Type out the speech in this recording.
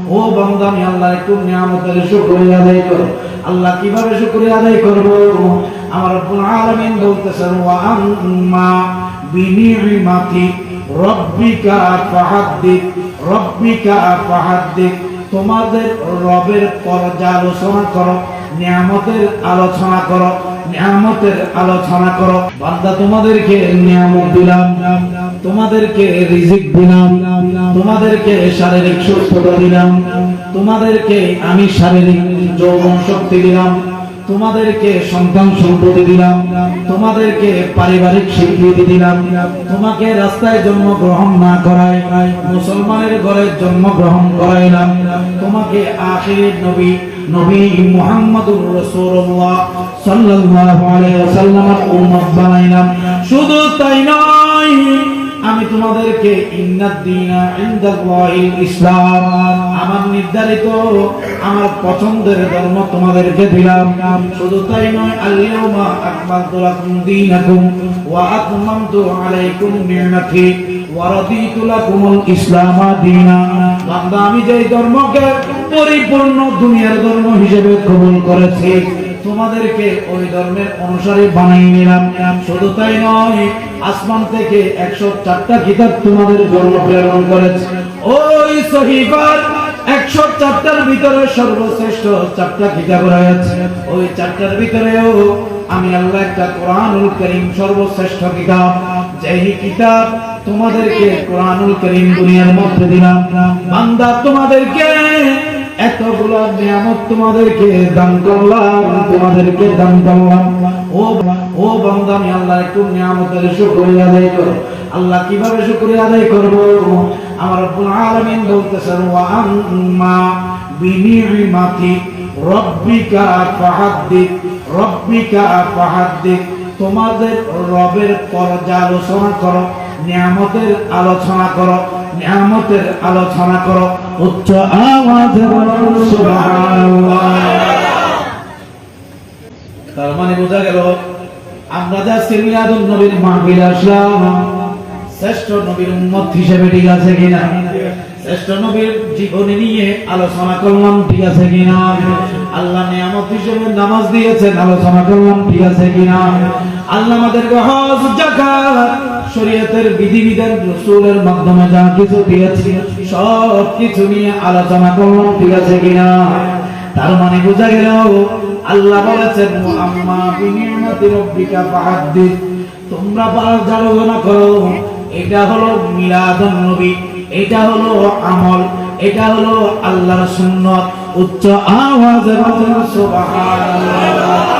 ও বান্দা, আমি একটু নিয়ামতের আদায় করো। আল্লাহ কীভাবে শুকরিয়া আদায় করব? আমার রব্বুল আলামিন বলতেছেন, ওয়া আম্মা বিনিমাতি রব্বিকা ফাহাদ্দিক রব্বিকা ফাহাদ্দিক, তোমাদের রবের পর্যালোচনা করো, নিয়ামতের আলোচনা করো, নিয়ামতের আলোচনা করো। বান্দা, তোমাদেরকে নিয়ামত দিলাম। তোমাদেরকে রিজিক দিলাম, তোমাদেরকে শারীরিক সুস্থতা দিলাম, তোমাদেরকে আমি শারীরিক যৌবন শক্তি দিলাম, তোমাদেরকে সন্তান সম্পত্তি দিলাম, তোমাদেরকে পারিবারিক স্বীকৃতি দিলাম, তোমাকে রাস্তায় জন্মগ্রহণ না করাই, মুসলমানের ঘরে জন্মগ্রহণ করাইলাম, তোমাকে আখির নবী নবী মুহাম্মদুর রাসূলুল্লাহ সাল্লাল্লাহু আলাইহি ওয়াসাল্লামের উম্মত বানাইলাম। শুধু তাই নয় আমি তোমাদেরকে ইসলাম। আমার নির্ধারিত, আমার পছন্দের ধর্ম তোমাদেরকে দিলাম। শুধু তাই নয়, আল-ইয়াউমা আকমালতু লাকুম দীনাকুম ওয়া আলাইকুম রাদিতু ইসলাম দীনা। বান্দা, আমি যেই ধর্মকে পরিপূর্ণ দুনিয়ার ধর্ম হিসেবে কবুল করেছি তোমাদেরকে ওই ধর্মের অনুসারে বানিয়ে নিলাম। শুধু তাই নয়, আসমান থেকে একশো চারটা কিতাব তোমাদের জন্য প্রেরণ করেছে। ওই সহিবার একশো চারটার ভিতরে সর্বশ্রেষ্ঠ চারটা কিতাব রয়েছে। ওই চারটার ভিতরেও আমি আল্লাহ একটা কোরআনুল করিম সর্বশ্রেষ্ঠ কিতাব। যেই কিতাব তোমাদেরকে কোরআনুল করিম দুনিয়ার মধ্যে দিলাম। বান্দা তোমাদেরকে এতগুলো নিয়ামত তোমাদেরকে দান করলাম, তোমাদেরকে দান করলাম। ও ও বান্দা আল্লাহ একটু নিয়ামতের শুকরিয়া আদায় করো আল্লাহ কীভাবে শুকরিয়া আদায় করব? আমার রব্বুল আলামিন বলতেছেন, ওয়া আম্মা বিনিমাতি রব্বিকা ফাহাদ্দিক রব্বিকা ফাহাদ্দিক। তোমাদের রবের পর্যালোচনা করো, নিয়ামতের আলোচনা করো। নিয়ামতের আলোচনা করো। উচ্চ আওয়াজে তার মানে বোঝা গেল, আমরা যা সিমিলাদুন নবীর মাহফিল আসলাম, শ্রেষ্ঠ নবীর উম্মত হিসেবে ঠিক আছে কিনা? শ্রেষ্ঠ নবীর জীবনী নিয়ে আলোচনা করলাম, ঠিক আছে কিনা? আল্লাহ নিয়ামত হিসেবে নামাজ দিয়েছেন, আলোচনা করলাম, ঠিক আছে কিনা? আল্লাহ আমাদেরকে হজ জাকাত শরীয়তের বিধিবিধান, রসুলের মাধ্যমে যা কিছু দিয়েছে, সব কিছু নিয়ে আলোচনা করলাম ঠিক আছে কিনা? তার মানে বোঝা গেল, আল্লাহ বলেছেন রব্বিকা তোমরা করো, এটা হলো নবী, এটা হলো আমল, এটা হলো আল্লাহর সুন্নাত। উচ্চ আওয়াজে বলেন, সুবহানাল্লাহ।